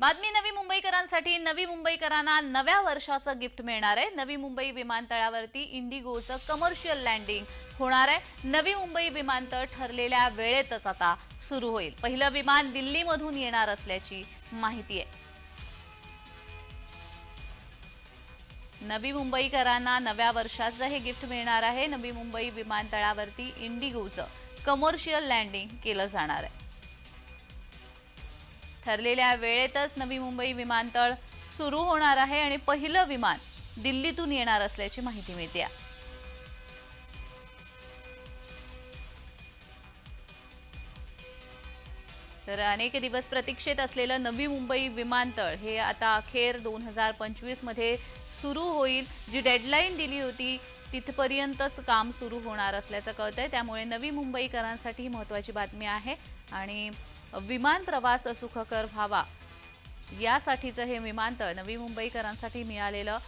बातमी नवी मुंबईकरांसाठी. नवी मुंबईकरांना नव्या वर्षाचं गिफ्ट मिळणार आहे. नवी मुंबई विमानतळावरती इंडिगोचं कमर्शियल लँडिंग होणार आहे. नवी मुंबई विमानतळ ठरलेल्या वेळेतच आता सुरू होईल. पहिलं विमान दिल्लीमधून येणार असल्याची माहिती आहे. नवी मुंबईकरांना नव्या वर्षाचं हे गिफ्ट मिळणार आहे. नवी मुंबई विमानतळावरती इंडिगोचं कमर्शियल लँडिंग केलं जाणार आहे. ठरलेल्या वेळेतच नवी मुंबई विमानतळ सुरू होणार आहे आणि पहिलं विमान दिल्लीतून येणार असल्याची माहिती मिळते. तर अनेक दिवस प्रतीक्षेत असलेलं नवी मुंबई विमानतळ हे आता अखेर दोन हजार पंचवीसमध्ये सुरू होईल. जी डेडलाईन दिली होती तिथपर्यंतच काम सुरू होणार असल्याचं कळतंय. त्यामुळे नवी मुंबईकरांसाठी ही महत्त्वाची बातमी आहे. आणि विमान प्रवास सुखकर व्हावा. यासाठीचं हे विमानतळ नवी मुंबईकरांसाठी मिळालेलं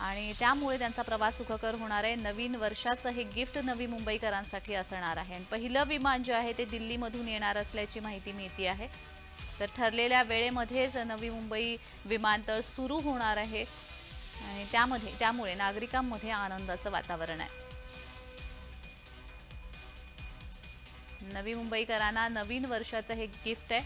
आणि त्यामुळे त्यांचा प्रवास सुखकर होणार आहे. नवीन वर्षाचं हे गिफ्ट नवी मुंबईकरांसाठी असणार आहे. आणि पहिलं विमान जे आहे ते दिल्लीमधून येणार असल्याची माहिती मिळते आहे. तर ठरलेल्या वेळेमध्येच नवी मुंबई विमानतळ सुरू होणार आहे. आणि त्यामध्ये त्यामुळे नागरिकांमध्ये आनंदाचं वातावरण आहे. नवी मुंबईकरांना नवीन वर्षाचं हे गिफ्ट आहे.